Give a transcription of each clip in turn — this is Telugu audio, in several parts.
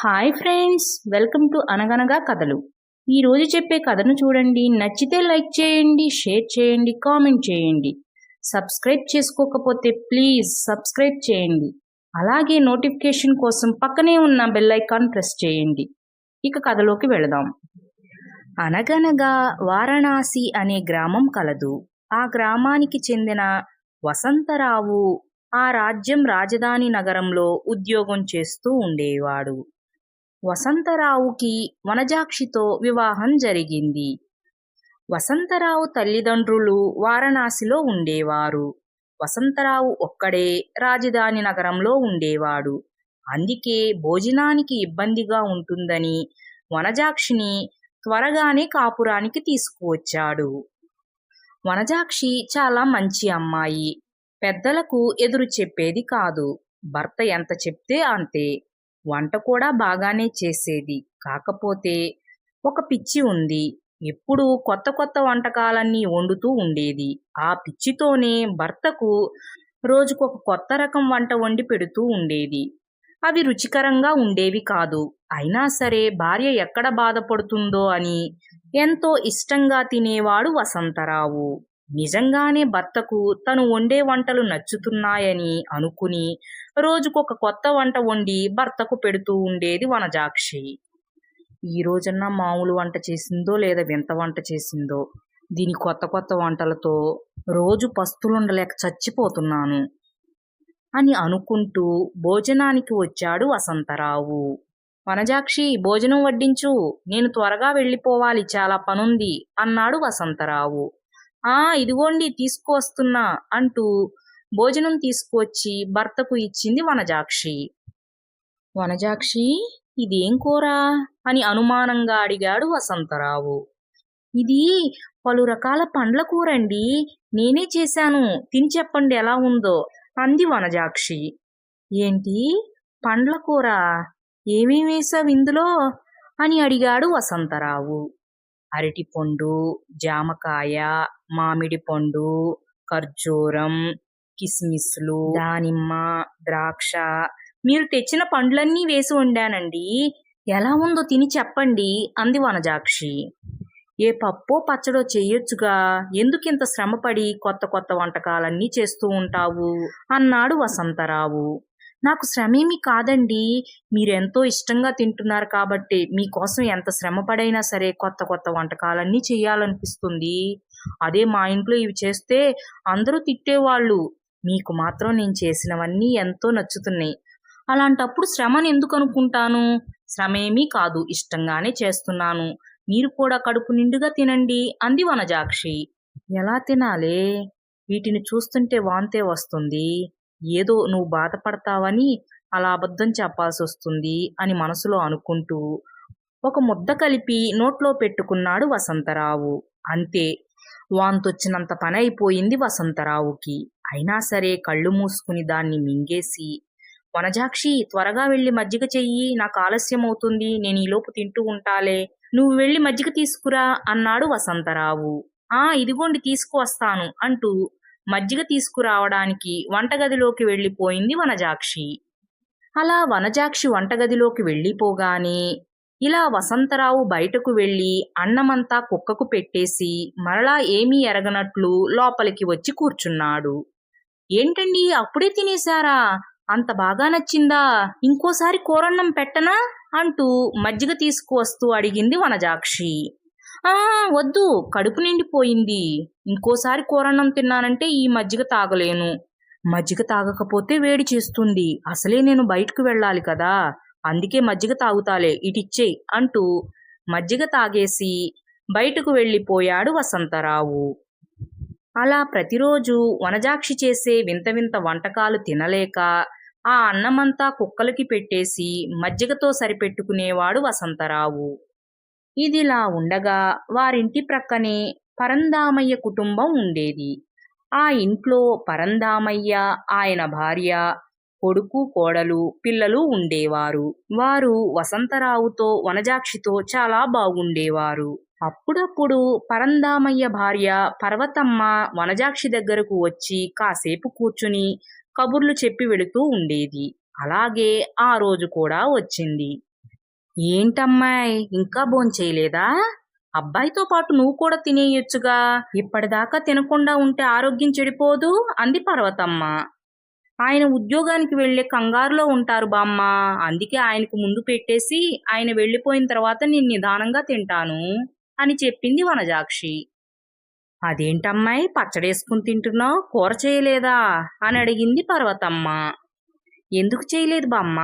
హాయ్ ఫ్రెండ్స్ వెల్కమ్ టు అనగనగా కథలు ఈరోజు చెప్పే కథను చూడండి. నచ్చితే లైక్ చేయండి షేర్ చేయండి కామెంట్ చేయండి. సబ్స్క్రైబ్ చేసుకోకపోతే ప్లీజ్ సబ్స్క్రైబ్ చేయండి. అలాగే నోటిఫికేషన్ కోసం పక్కనే ఉన్న బెల్ ఐకాన్ ప్రెస్ చేయండి. ఇక కథలోకి వెళదాం. అనగనగా వారణాసి అనే గ్రామం కలదు. ఆ గ్రామానికి చెందిన వసంతరావు ఆ రాజ్యం రాజధాని నగరంలో ఉద్యోగం చేస్తూ ఉండేవాడు. వసంతరావుకి వనజాక్షితో వివాహం జరిగింది. వసంతరావు తల్లిదండ్రులు వారణాసిలో ఉండేవారు. వసంతరావు ఒక్కడే రాజధాని నగరంలో ఉండేవాడు. అందుకే భోజనానికి ఇబ్బందిగా ఉంటుందని వనజాక్షిని త్వరగానే కాపురానికి తీసుకువచ్చాడు. వనజాక్షి చాలా మంచి అమ్మాయి. పెద్దలకు ఎదురు చెప్పేది కాదు. భర్త ఎంత చెప్తే అంతే. వంట కూడా బాగానే చేసేది. కాకపోతే ఒక పిచ్చి ఉంది. ఎప్పుడూ కొత్త కొత్త వంటకాలన్నీ వండుతూ ఉండేది. ఆ పిచ్చితోనే భర్తకు రోజుకొక కొత్త రకం వంట వండి పెడుతూ ఉండేది. అవి రుచికరంగా ఉండేవి కాదు. అయినా సరే భార్య ఎక్కడ బాధపడుతుందో అని ఎంతో ఇష్టంగా తినేవాడు వసంతరావు. నిజంగానే భర్తకు తను వండే వంటలు నచ్చుతున్నాయని అనుకుని రోజుకొక కొత్త వంట వండి భర్తకు పెడుతూ ఉండేది వనజాక్షి. ఈ రోజన్నా మామూలు వంట చేసిందో లేదా వింత వంట చేసిందో దీని కొత్త కొత్త వంటలతో రోజు పస్తులుండలేక చచ్చిపోతున్నాను అని అనుకుంటూ భోజనానికి వచ్చాడు వసంతరావు. వనజాక్షి భోజనం వడ్డించు నేను త్వరగా వెళ్ళిపోవాలి చాలా పనుంది అన్నాడు వసంతరావు. ఆ ఇదిగోండి తీసుకువస్తున్నా అంటూ భోజనం తీసుకువచ్చి భర్తకు ఇచ్చింది వనజాక్షి. వనజాక్షి ఇదేం కూర? అని అనుమానంగా అడిగాడు వసంతరావు. ఇది పలు రకాల పండ్ల కూరండి. నేనే చేశాను. తిని చెప్పండి ఎలా ఉందో అంది వనజాక్షి. ఏంటి? పండ్ల కూర? ఏమేం వేసావు ఇందులో? అని అడిగాడు వసంతరావు. అరటిపండు జామకాయ మామిడి పండు ఖర్జూరం కిస్మిస్లు దానిమ్మ ద్రాక్ష. మీరు తెచ్చిన పండ్లన్నీ వేసి వండానండి. ఎలా ఉందో తిని చెప్పండి అంది వనజాక్షి. ఏ పప్పో పచ్చడో చెయ్యొచ్చుగా ఎందుకింత శ్రమపడి కొత్త కొత్త వంటకాలన్నీ చేస్తూ ఉంటావు? అన్నాడు వసంతరావు. నాకు శ్రమేమీ కాదండి. మీరెంతో ఇష్టంగా తింటున్నారు కాబట్టి మీకోసం ఎంత శ్రమపడైనా సరే కొత్త కొత్త వంటకాలన్నీ చేయాలనిపిస్తుంది. అదే మా ఇంట్లో ఇవి చేస్తే అందరూ తిట్టేవాళ్ళు. మీకు మాత్రం నేను చేసినవన్నీ ఎంతో నచ్చుతున్నాయి. అలాంటప్పుడు శ్రమను ఎందుకు అనుకుంటాను? శ్రమేమీ కాదు ఇష్టంగానే చేస్తున్నాను. మీరు కూడా కడుపు నిండుగా తినండి అంది వనజాక్షి. ఎలా తినాలే? వీటిని చూస్తుంటే వాంతే వస్తుంది. ఏదో నువ్వు బాధపడతావని అలా అబద్ధం చెప్పాల్సి వస్తుంది అని మనసులో అనుకుంటూ ఒక ముద్ద కలిపి నోట్లో పెట్టుకున్నాడు వసంతరావు. అంతే వాంతొచ్చినంత పని అయిపోయింది వసంతరావుకి. అయినా సరే కళ్ళు మూసుకుని దాన్ని మింగేసి వనజాక్షి త్వరగా వెళ్ళి మజ్జిగ చెయ్యి నాకు ఆలస్యం అవుతుంది నేను ఈలోపు తింటూ ఉంటాలే. నువ్వు వెళ్ళి మజ్జిగ తీసుకురా అన్నాడు వసంతరావు. ఆ ఇదిగోండి తీసుకువస్తాను అంటూ మజ్జిగ తీసుకురావడానికి వంటగదిలోకి వెళ్ళిపోయింది వనజాక్షి. అలా వనజాక్షి వంటగదిలోకి వెళ్ళిపోగానే ఇలా వసంతరావు బయటకు వెళ్ళి అన్నమంతా కుక్కకు పెట్టేసి మరలా ఏమీ ఎరగనట్లు లోపలికి వచ్చి కూర్చున్నాడు. ఏంటండి అప్పుడే తినేశారా? అంత బాగా నచ్చిందా? ఇంకోసారి కూరన్నం పెట్టనా? అంటూ మజ్జిగ తీసుకువస్తూ అడిగింది వనజాక్షి. ఆ వద్దు కడుపు నిండిపోయింది. ఇంకోసారి కూరన్నం తిన్నానంటే ఈ మజ్జిగ తాగలేను. మజ్జిగ తాగకపోతే వేడి చేస్తుంది. అసలే నేను బయటకు వెళ్ళాలి కదా. అందుకే మజ్జిగ తాగుతాలే ఇటిచ్చేయి అంటూ మజ్జిగ తాగేసి బయటకు వెళ్ళిపోయాడు వసంతరావు. అలా ప్రతిరోజు వనజాక్షి చేసే వింత వింత వంటకాలు తినలేక ఆ అన్నమంతా కుక్కలకి పెట్టేసి మజ్జిగతో సరిపెట్టుకునేవాడు వసంతరావు. ఇదిలా ఉండగా వారింటి ప్రక్కనే పరందామయ్య కుటుంబం ఉండేది. ఆ ఇంట్లో పరందామయ్య ఆయన భార్య కొడుకు కోడలు పిల్లలు ఉండేవారు. వారు వసంతరావుతో వనజాక్షితో చాలా బాగుండేవారు. అప్పుడప్పుడు పరందామయ్య భార్య పర్వతమ్మ వనజాక్షి దగ్గరకు వచ్చి కాసేపు కూర్చుని కబుర్లు చెప్పి వెళుతూ ఉండేది. అలాగే ఆ రోజు కూడా వచ్చింది. ఏంటమ్మాయ్ ఇంకా భోంచేయలేదా? అబ్బాయితో పాటు నువ్వు కూడా తినేయొచ్చుగా. ఇప్పటిదాకా తినకుండా ఉంటే ఆరోగ్యం చెడిపోదు అంది పర్వతమ్మ. ఆయన ఉద్యోగానికి వెళ్ళే కంగారులో ఉంటారు బామ్మ. అందుకే ఆయనకు ముందు పెట్టేసి ఆయన వెళ్ళిపోయిన తర్వాత నేను నిదానంగా తింటాను అని చెప్పింది వనజాక్షి. అదేంటమ్మాయి పచ్చడేసుకుని తింటున్నావు? కూర చేయలేదా? అని అడిగింది పర్వతమ్మ. ఎందుకు చేయలేదు బామ్మ?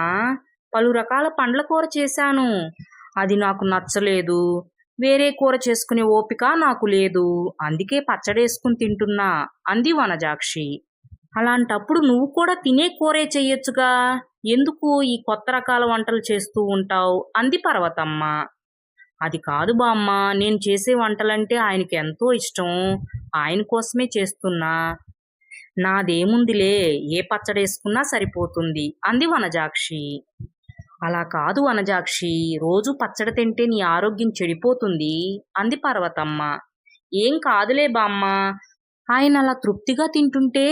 పలు రకాల పండ్ల కూర చేశాను. అది నాకు నచ్చలేదు. వేరే కూర చేసుకునే ఓపిక నాకు లేదు. అందుకే పచ్చడేసుకుని తింటున్నా అంది వనజాక్షి. అలాంటప్పుడు నువ్వు కూడా తినే కూరే చెయ్యొచ్చుగా. ఎందుకు ఈ కొత్త రకాల వంటలు చేస్తూ ఉంటావు? అంది పర్వతమ్మ. అది కాదు బామ్మ నేను చేసే వంటలంటే ఆయనకి ఎంతో ఇష్టం. ఆయన కోసమే చేస్తున్నా. నాదేముందిలే ఏ పచ్చడేసుకున్నా సరిపోతుంది అంది వనజాక్షి. అలా కాదు వనజాక్షి రోజు పచ్చడి తింటే నీ ఆరోగ్యం చెడిపోతుంది అంది పర్వతమ్మ. ఏం కాదులే బామ్మ ఆయన అలా తృప్తిగా తింటుంటే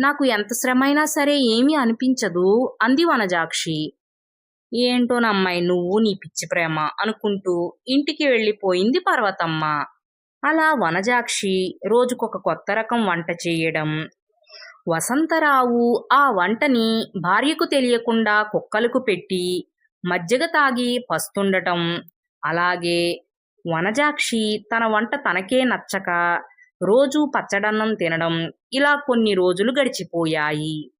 నాకు ఎంత శ్రమైనా సరే ఏమీ అనిపించదు అంది వనజాక్షి. ఏంటోనమ్మాయి నువ్వు నీ పిచ్చి ప్రేమ అనుకుంటూ ఇంటికి వెళ్ళిపోయింది పర్వతమ్మ. అలా వనజాక్షి రోజుకొక కొత్త రకం వంట చేయడం. వసంతరావు ఆ వంటని భార్యకు తెలియకుండా కుక్కలకు పెట్టి మజ్జిగ తాగి పస్తుండటం. అలాగే వనజాక్షి తన వంట తనకే నచ్చక రోజు పచ్చడన్నం తినడం ఇలా కొన్ని రోజులు గడిచిపోయాయి.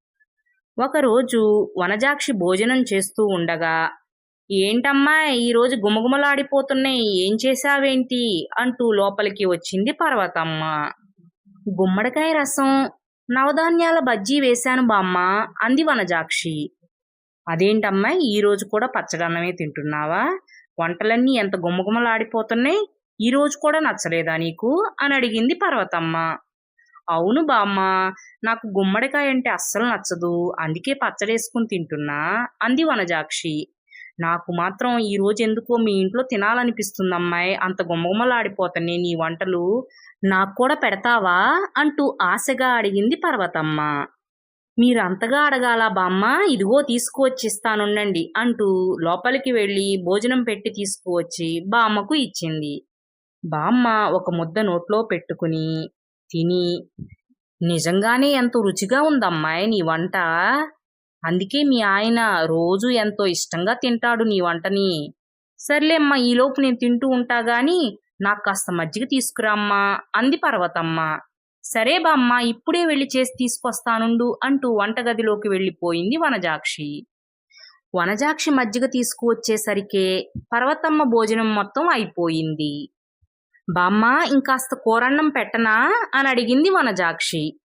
ఒకరోజు వనజాక్షి భోజనం చేస్తూ ఉండగా ఏంటమ్మా ఈరోజు గుమగుమలాడిపోతున్నాయి ఏం చేశావేంటి? అంటూ లోపలికి వచ్చింది పర్వతమ్మ. గుమ్మడికాయ రసం నవధాన్యాల బజ్జీ వేశాను బామ్మ అంది వనజాక్షి. అదేంటమ్మా ఈరోజు కూడా పచ్చడన్నమే తింటున్నావా? వంటలన్నీ ఎంత గుమ్మగుమలాడిపోతున్నాయి ఈరోజు కూడా నచ్చలేదా నీకు? అని అడిగింది పర్వతమ్మ. అవును బామ్మ నాకు గుమ్మడికాయ అంటే అస్సలు నచ్చదు అందుకే పచ్చడేసుకుని తింటున్నా అంది వనజాక్షి. నాకు మాత్రం ఈ రోజు ఎందుకో మీ ఇంట్లో తినాలనిపిస్తుందమ్మాయి అంత గుమ్మగుమ్మలాడిపోతున్నాయి నీ వంటలు నాకు కూడా పెడతావా? అంటూ ఆశగా అడిగింది పర్వతమ్మ. మీరంతగా అడగాల బామ్మ ఇదిగో తీసుకువచ్చిస్తానుండండి అంటూ లోపలికి వెళ్ళి భోజనం పెట్టి తీసుకువచ్చి బామ్మకు ఇచ్చింది. బామ్మ ఒక ముద్ద నోట్లో పెట్టుకుని తిని. నిజంగానే ఎంతో రుచిగా ఉందమ్మాయి నీ వంట. అందుకే మీ ఆయన రోజు ఎంతో ఇష్టంగా తింటాడు నీ వంటని. సర్లేమ్మా ఈలోపు నేను తింటూ ఉంటా గాని నాకు కాస్త మజ్జిగ తీసుకురామ్మా అంది పర్వతమ్మ. సరే బామ్మ ఇప్పుడే వెళ్ళి చేసి తీసుకొస్తానుండు అంటూ వంటగదిలోకి వెళ్ళిపోయింది వనజాక్షి. వనజాక్షి మజ్జిగ తీసుకువచ్చేసరికే పర్వతమ్మ భోజనం మొత్తం అయిపోయింది. బామ్మ ఇంకాస్త కూరన్నం పెట్టనా? అని అడిగింది వనజాక్షి.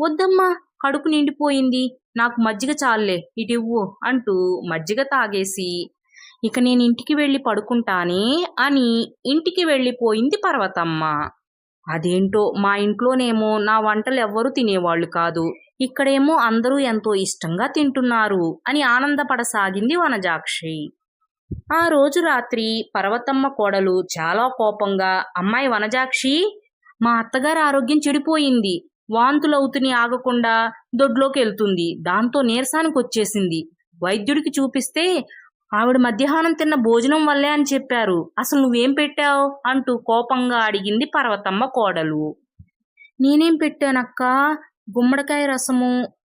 వద్దమ్మా కడుపు నిండిపోయింది. నాకు మజ్జిగ చాలులే ఇటివ్వు అంటూ మజ్జిగ తాగేసి ఇక నేను ఇంటికి వెళ్ళి పడుకుంటానే అని ఇంటికి వెళ్ళిపోయింది పర్వతమ్మ. అదేంటో మా ఇంట్లోనేమో నా వంటలు ఎవ్వరూ తినేవాళ్ళు కాదు. ఇక్కడేమో అందరూ ఎంతో ఇష్టంగా తింటున్నారు అని ఆనందపడసాగింది వనజాక్షి. ఆ రోజు రాత్రి పర్వతమ్మ కోడలు చాలా కోపంగా అమ్మాయి వనజాక్షి మా అత్తగారి ఆరోగ్యం చెడిపోయింది. వాంతులవుతుని ఆగకుండా దొడ్లోకి వెళ్తుంది దాంతో నీరసానికి వచ్చేసింది వైద్యుడికి చూపిస్తే ఆవిడ మధ్యాహ్నం తిన్న భోజనం వల్లే అని చెప్పారు. అసలు నువ్వేం పెట్టావు? అంటూ కోపంగా అడిగింది పర్వతమ్మ కోడలు. నేనేం పెట్టానక్క? గుమ్మడికాయ రసము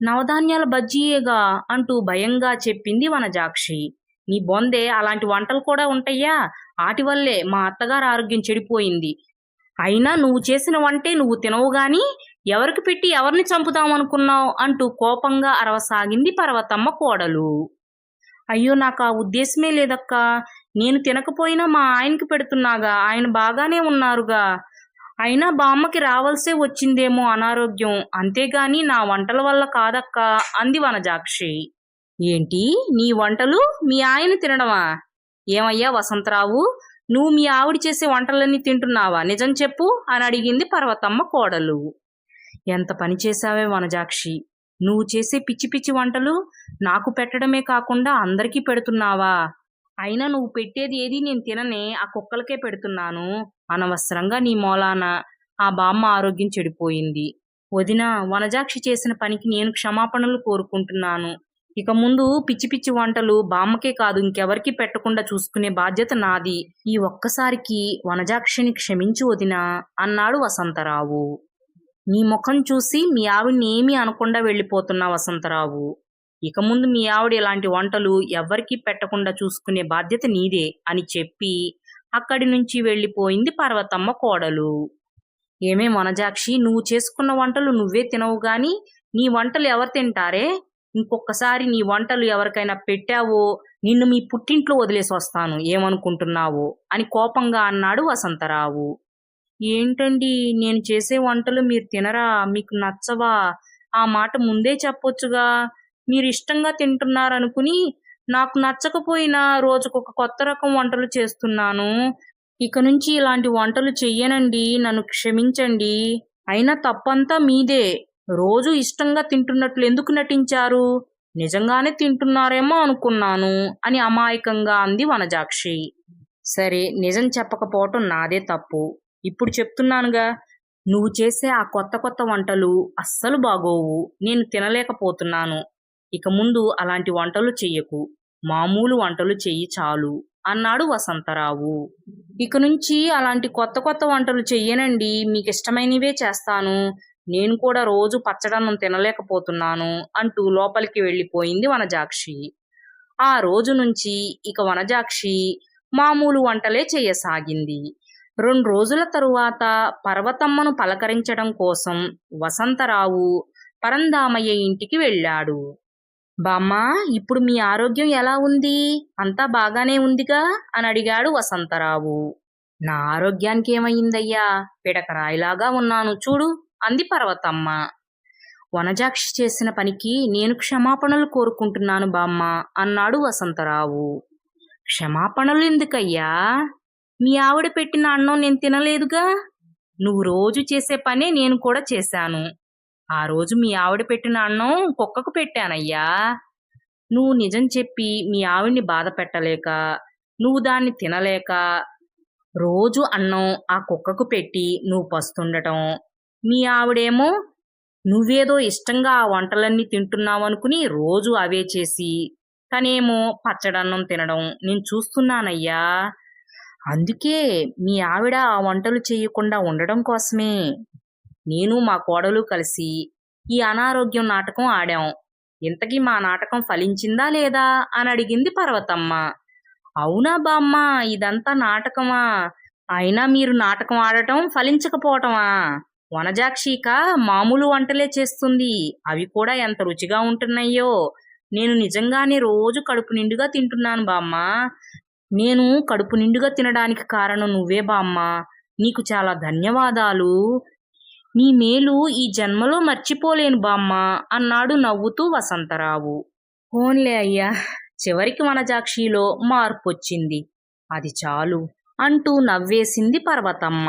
నవధాన్యాల బజ్జీయేగా అంటూ భయంగా చెప్పింది వనజాక్షి. నీ బొందే అలాంటి వంటలు కూడా ఉంటాయా ఆటి వల్లే మా అత్తగారు ఆరోగ్యం చెడిపోయింది. అయినా నువ్వు చేసిన వంటే నువ్వు తినవు గాని ఎవరికి పెట్టి ఎవరిని చంపుదామనుకున్నావు అంటూ కోపంగా అరవసాగింది పర్వతమ్మ కోడలు. అయ్యో నాకు ఆ ఉద్దేశమే లేదక్కా. నేను తినకపోయినా మా ఆయనకి పెడుతున్నాగా. ఆయన బాగానే ఉన్నారుగా. అయినా బామ్మకి రావాల్సే వచ్చిందేమో అనారోగ్యం. అంతేగాని నా వంటల వల్ల కాదక్కా అంది వనజాక్షి. ఏంటి? నీ వంటలు మీ ఆయన తినడమా? ఏమయ్యా వసంతరావు? నువ్వు మీ ఆవిడ చేసే వంటలన్నీ తింటున్నావా? నిజం చెప్పు అని అడిగింది పర్వతమ్మ కోడలు. ఎంత పని చేశావే వనజాక్షి? నువ్వు చేసే పిచ్చి పిచ్చి వంటలు నాకు పెట్టడమే కాకుండా అందరికీ పెడుతున్నావా? అయినా నువ్వు పెట్టేది ఏది నేను తిననే ఆ కుక్కలకే పెడుతున్నాను. అనవసరంగా నీ మూలాన ఆ బామ్మ ఆరోగ్యం చెడిపోయింది. వదిన వనజాక్షి చేసిన పనికి నేను క్షమాపణలు కోరుకుంటున్నాను. ఇక ముందు పిచ్చి పిచ్చి వంటలు బామ్మకే కాదు ఇంకెవరికి పెట్టకుండా చూసుకునే బాధ్యత నాది. ఈ ఒక్కసారికి వనజాక్షిని క్షమించి వదినా అన్నాడు వసంతరావు. నీ ముఖం చూసి మీ ఆవిడ్ని ఏమీ అనకుండా వెళ్ళిపోతున్నా వసంతరావు. ఇక ముందు మీ ఆవిడ ఇలాంటి వంటలు ఎవ్వరికీ పెట్టకుండా చూసుకునే బాధ్యత నీదే అని చెప్పి అక్కడి నుంచి వెళ్ళిపోయింది పర్వతమ్మ కోడలు. ఏమే వనజాక్షి నువ్వు చేసుకున్న వంటలు నువ్వే తినవు గాని నీ వంటలు ఎవరు తింటారే? ఇంకొకసారి నీ వంటలు ఎవరికైనా పెట్టావో నిన్ను మీ పుట్టింట్లో వదిలేసి వస్తాను ఏమనుకుంటున్నావో? అని కోపంగా అన్నాడు వసంతరావు. ఏంటండి నేను చేసే వంటలు మీరు తినరా? మీకు నచ్చవా? ఆ మాట ముందే చెప్పొచ్చుగా. మీరు ఇష్టంగా తింటున్నారనుకుని నాకు నచ్చకపోయినా రోజుకొక కొత్త రకం వంటలు చేస్తున్నాను. ఇక నుంచి ఇలాంటి వంటలు చెయ్యనండి నన్ను క్షమించండి. అయినా తప్పంతా మీదే. రోజు ఇష్టంగా తింటున్నట్లు ఎందుకు నటించారు? నిజంగానే తింటున్నారేమో అనుకున్నాను అని అమాయకంగా అంది వనజాక్షి. సరే నిజం చెప్పకపోవటం నాదే తప్పు. ఇప్పుడు చెప్తున్నానుగా. నువ్వు చేసే ఆ కొత్త కొత్త వంటలు అస్సలు బాగోవు. నేను తినలేకపోతున్నాను. ఇక ముందు అలాంటి వంటలు చెయ్యకు. మామూలు వంటలు చెయ్యి చాలు అన్నాడు వసంతరావు. ఇక నుంచి అలాంటి కొత్త కొత్త వంటలు చెయ్యనండి. మీకు ఇష్టమైనవే చేస్తాను. నేను కూడా రోజు పచ్చడన్నం తినలేకపోతున్నాను అంటూ లోపలికి వెళ్ళిపోయింది వనజాక్షి. ఆ రోజు నుంచి ఇక వనజాక్షి మామూలు వంటలే చేయసాగింది. రెండు రోజుల తరువాత పర్వతమ్మను పలకరించడం కోసం వసంతరావు పరందామయ్య ఇంటికి వెళ్ళాడు. బామ్మా ఇప్పుడు మీ ఆరోగ్యం ఎలా ఉంది? అంతా బాగానే ఉందిగా? అని అడిగాడు వసంతరావు. నా ఆరోగ్యానికి ఏమయ్యిందయ్యా పిడకరాయిలాగా ఉన్నాను చూడు. అంది పర్వతమ్మ. వనజాక్షి చేసిన పనికి నేను క్షమాపణలు కోరుకుంటున్నాను బామ్మ అన్నాడు వసంతరావు. క్షమాపణలు ఎందుకయ్యా? మీ ఆవిడ పెట్టిన అన్నం నేను తినలేదుగా? నువ్వు రోజు చేసే పనే నేను కూడా చేశాను. ఆ రోజు మీ ఆవిడ పెట్టిన అన్నం కుక్కకు పెట్టానయ్యా. నువ్వు నిజం చెప్పి మీ ఆవిడ్ని బాధ పెట్టలేక నువ్వు దాన్ని తినలేక రోజు అన్నం ఆ కుక్కకు పెట్టి నువ్వు పస్తుండటం మీ ఆవిడేమో నువ్వేదో ఇష్టంగా ఆ వంటలన్నీ తింటున్నావనుకుని రోజు అవే చేసి తనేమో పచ్చడన్నం తినడం నేను చూస్తున్నానయ్యా. అందుకే మీ ఆవిడ ఆ వంటలు చేయకుండా ఉండడం కోసమే. నేను మా కోడలు కలిసి ఈ అనారోగ్యం నాటకం ఆడాం. ఇంతకీ మా నాటకం ఫలించిందా లేదా అని అడిగింది పర్వతమ్మ. అవునా బామ్మ ఇదంతా నాటకమా? అయినా మీరు నాటకం ఆడటం ఫలించకపోవటమా? వనజాక్షిక మామూలు వంటలే చేస్తుంది. అవి కూడా ఎంత రుచిగా ఉంటున్నాయో. నేను నిజంగానే రోజు కడుపు నిండుగా తింటున్నాను బామ్మ. నేను కడుపు నిండుగా తినడానికి కారణం నువ్వే బామ్మ. నీకు చాలా ధన్యవాదాలు. నీ మేలు ఈ జన్మలో మర్చిపోలేను బామ్మ అన్నాడు నవ్వుతూ వసంతరావు. పోన్లే అయ్యా చివరికి వనజాక్షిలో మార్పు వచ్చింది అది చాలు అంటూ నవ్వేసింది పర్వతమ్మ.